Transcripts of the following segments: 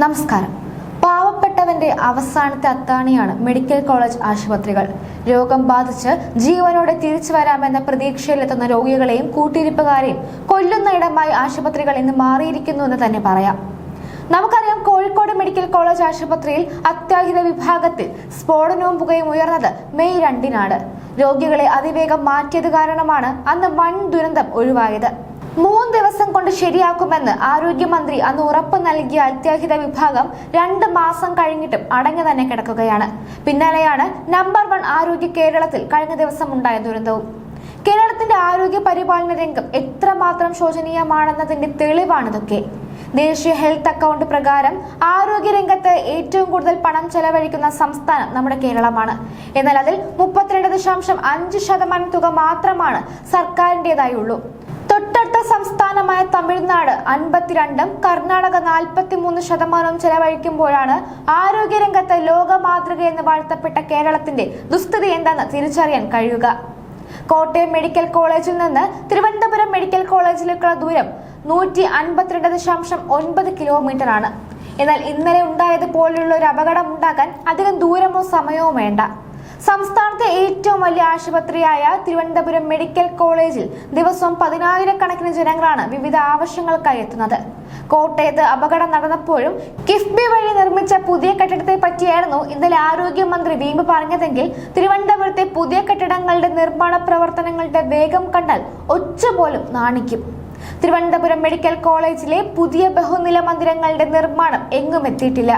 നമസ്കാരം. പാവപ്പെട്ടവന്റെ അവസാനത്തെ അത്താണിയാണ് മെഡിക്കൽ കോളേജ് ആശുപത്രികൾ. രോഗം ബാധിച്ച് ജീവനോടെ തിരിച്ചു വരാമെന്ന പ്രതീക്ഷയിലെത്തുന്ന രോഗികളെയും കൂട്ടിരിപ്പുകാരെയും കൊല്ലുന്ന ഇടമായി ആശുപത്രികൾ ഇന്ന് മാറിയിരിക്കുന്നു എന്ന് തന്നെ പറയാം. നമുക്കറിയാം കോഴിക്കോട് മെഡിക്കൽ കോളേജ് ആശുപത്രിയിൽ അത്യാഹിത വിഭാഗത്തിൽ സ്ഫോടനവും പുകയും ഉയർന്നത് മെയ് രണ്ടിനാണ്. രോഗികളെ അതിവേഗം മാറ്റിയത് കാരണമാണ് അന്ന് വൻ ദുരന്തം ഒഴിവായത്. മൂന്ന് ദിവസം കൊണ്ട് ശരിയാക്കുമെന്ന് ആരോഗ്യമന്ത്രി അന്ന് ഉറപ്പ് നൽകിയ അത്യാഹിത വിഭാഗം രണ്ട് മാസം കഴിഞ്ഞിട്ടും അടങ്ങി തന്നെ കിടക്കുകയാണ്. പിന്നാലെയാണ് നമ്പർ വൺ ആരോഗ്യ കേരളത്തിൽ കഴിഞ്ഞ ദിവസം ഉണ്ടായ ദുരന്തവും. കേരളത്തിന്റെ ആരോഗ്യ പരിപാലന രംഗം എത്രമാത്രം ശോചനീയമാണെന്നതിന്റെ തെളിവാണിതൊക്കെ. ദേശീയ ഹെൽത്ത് അക്കൗണ്ട് പ്രകാരം ആരോഗ്യ രംഗത്ത് ഏറ്റവും കൂടുതൽ പണം ചെലവഴിക്കുന്ന സംസ്ഥാനം നമ്മുടെ കേരളമാണ്. എന്നാൽ അതിൽ മുപ്പത്തിരണ്ട് ദശാംശം അഞ്ച് ശതമാനം തുക മാത്രമാണ് സർക്കാരിന്റെതായുള്ളൂ തൊട്ടടുത്ത സംസ്ഥാനമായ തമിഴ്നാട് അൻപത്തിരണ്ടും കർണാടക നാൽപ്പത്തി മൂന്ന് ശതമാനവും ചെലവഴിക്കുമ്പോഴാണ് ആരോഗ്യരംഗത്ത് ലോക മാതൃക എന്ന് വാഴ്ത്തപ്പെട്ട കേരളത്തിന്റെ ദുസ്ഥിതി എന്താണെന്ന് തിരിച്ചറിയാൻ കഴിയുക. കോട്ടയം മെഡിക്കൽ കോളേജിൽ നിന്ന് തിരുവനന്തപുരം മെഡിക്കൽ കോളേജിലേക്കുള്ള ദൂരം നൂറ്റി അൻപത്തിരണ്ട് ദശാംശം ഒൻപത് കിലോമീറ്റർ ആണ് എന്നാൽ ഇന്നലെ ഉണ്ടായത് പോലുള്ള ഒരു അപകടം ഉണ്ടാക്കാൻ അധികം ദൂരമോ സമയവും വേണ്ട. സംസ്ഥാനത്തെ ഏറ്റവും വലിയ ആശുപത്രിയായ തിരുവനന്തപുരം മെഡിക്കൽ കോളേജിൽ ദിവസവും പതിനായിരക്കണക്കിന് ജനങ്ങളാണ് വിവിധ ആവശ്യങ്ങൾക്കായി എത്തുന്നത്. കോട്ടയത്ത് അപകടം നടന്നപ്പോഴും കിഫ്ബി വഴി നിർമ്മിച്ച പുതിയ കെട്ടിടത്തെ പറ്റിയായിരുന്നു ഇന്നലെ ആരോഗ്യമന്ത്രി വീമ്പ് പറഞ്ഞതെങ്കിൽ തിരുവനന്തപുരത്തെ പുതിയ കെട്ടിടങ്ങളുടെ നിർമ്മാണ പ്രവർത്തനങ്ങളുടെ വേഗം കണ്ടാൽ ഒച്ച പോലും നാണിക്കും. തിരുവനന്തപുരം മെഡിക്കൽ കോളേജിലെ പുതിയ ബഹുനില മന്ദിരങ്ങളുടെ നിർമ്മാണം എങ്ങും എത്തിയിട്ടില്ല.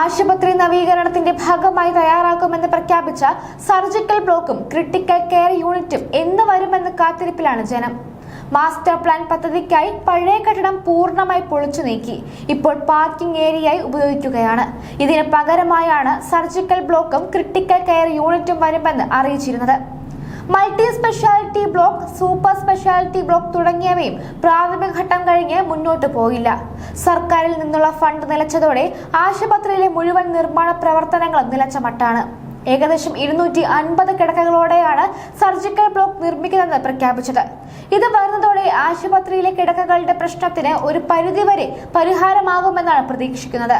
ആശുപത്രി നവീകരണത്തിന്റെ ഭാഗമായി തയ്യാറാക്കുമെന്ന് പ്രഖ്യാപിച്ച സർജിക്കൽ ബ്ലോക്കും ക്രിട്ടിക്കൽ കെയർ യൂണിറ്റും എന്ന് വരുമെന്ന് കാത്തിരിപ്പിലാണ് ജനം. മാസ്റ്റർ പ്ലാൻ പദ്ധതിക്കായി പഴയ കെട്ടിടം പൂർണമായി പൊളിച്ചു നീക്കി ഇപ്പോൾ പാർക്കിംഗ് ഏരിയയായി ഉപയോഗിക്കുകയാണ്. ഇതിന് പകരമായാണ് സർജിക്കൽ ബ്ലോക്കും ക്രിട്ടിക്കൽ കെയർ യൂണിറ്റും വരുമെന്ന് അറിയിച്ചിരുന്നത്. Multi speciality block super speciality block തുടങ്ങിയവയും പ്രാഥമിക ഘട്ടം കഴിഞ്ഞ് മുന്നോട്ട് പോയില്ല. സർക്കാരിൽ നിന്നുള്ള ഫണ്ട് നിലച്ചതോടെ ആശുപത്രിയിലെ മുഴുവൻ നിർമ്മാണ പ്രവർത്തനങ്ങളും നിലച്ച മട്ടാണ്. ഏകദേശം ഇരുന്നൂറ്റി അൻപത് കിടക്കകളോടെയാണ് സർജിക്കൽ ബ്ലോക്ക് നിർമ്മിക്കുന്നതെന്ന് പ്രഖ്യാപിച്ചത്. ഇത് വരുന്നതോടെ ആശുപത്രിയിലെ കിടക്കകളുടെ പ്രശ്നത്തിന് ഒരു പരിധിവരെ പരിഹാരമാകുമെന്നാണ് പ്രതീക്ഷിക്കുന്നത്.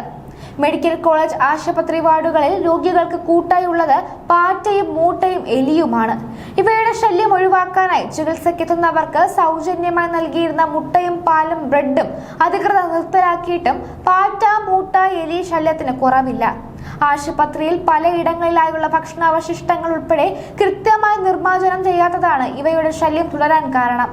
മെഡിക്കൽ കോളേജ് ആശുപത്രി വാർഡുകളിൽ രോഗികൾക്ക് കൂട്ടായി ഉള്ളത് പാറ്റയും മൂട്ടയും എലിയുമാണ്. ഇവയുടെ ശല്യം ഒഴിവാക്കാനായി ചികിത്സക്കെത്തുന്നവർക്ക് സൗജന്യമായി നൽകിയിരുന്ന മുട്ടയും പാലും ബ്രെഡും അധികൃതർ നിർത്തലാക്കിയിട്ടും പാറ്റ മൂട്ട എലി ശല്യത്തിന് കുറവില്ല. ആശുപത്രിയിൽ പലയിടങ്ങളിലായുള്ള ഭക്ഷണാവശിഷ്ടങ്ങൾ ഉൾപ്പെടെ കൃത്യമായി നിർമ്മാർജനം ചെയ്യാത്തതാണ് ഇവയുടെ ശല്യം തുടരാൻ കാരണം.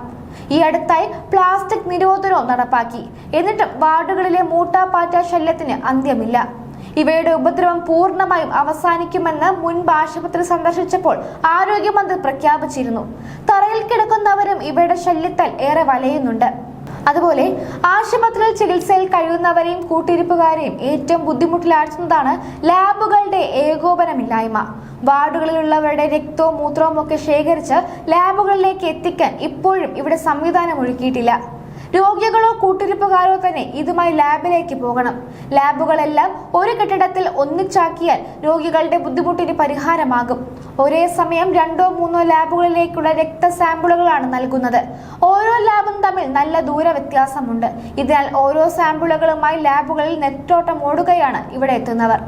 ഈ അടുത്തായി പ്ലാസ്റ്റിക് നിരോധനവും നടപ്പാക്കി. എന്നിട്ടും വാർഡുകളിലെ മൂട്ടാപ്പാറ്റ ശല്യത്തിന് അന്ത്യമില്ല. ഇവയുടെ ഉപദ്രവം പൂർണമായും അവസാനിക്കുമെന്ന് മുൻപ് ആശുപത്രി സന്ദർശിച്ചപ്പോൾ ആരോഗ്യമന്ത്രി പ്രഖ്യാപിച്ചിരുന്നു. തറയിൽ കിടക്കുന്നവരും ഇവയുടെ ശല്യത്താൽ ഏറെ വലയുന്നുണ്ട്. അതുപോലെ ആശുപത്രിയിൽ ചികിത്സയിൽ കഴിയുന്നവരെയും കൂട്ടിരിപ്പുകാരെയും ഏറ്റവും ബുദ്ധിമുട്ടിലാഴ്ത്തുന്നതാണ് ലാബുകളുടെ ഏകോപനമില്ലായ്മ. വാർഡുകളിലുള്ളവരുടെ രക്തവും മൂത്രവും ഒക്കെ ശേഖരിച്ച് ലാബുകളിലേക്ക് എത്തിക്കാൻ ഇപ്പോഴും ഇവിടെ സംവിധാനം ഒരുക്കിയിട്ടില്ല. രോഗികളോ കൂട്ടിരിപ്പുകാരോ തന്നെ ഇതുമായി ലാബിലേക്ക് പോകണം. ലാബുകളെല്ലാം ഒരു കെട്ടിടത്തിൽ ഒന്നിച്ചാക്കിയാൽ രോഗികളുടെ ബുദ്ധിമുട്ടിന് പരിഹാരമാകും. ഒരേ സമയം രണ്ടോ മൂന്നോ ലാബുകളിലേക്കുള്ള രക്ത സാമ്പിളുകളാണ് നൽകുന്നത്. ഓരോ ലാബും തമ്മിൽ നല്ല ദൂര വ്യത്യാസമുണ്ട് ഇതിനാൽ ഓരോ സാമ്പിളുകളുമായി ലാബുകളിൽ നെറ്റോട്ടം ഓടുകയാണ് ഇവിടെ എത്തുന്നവർ.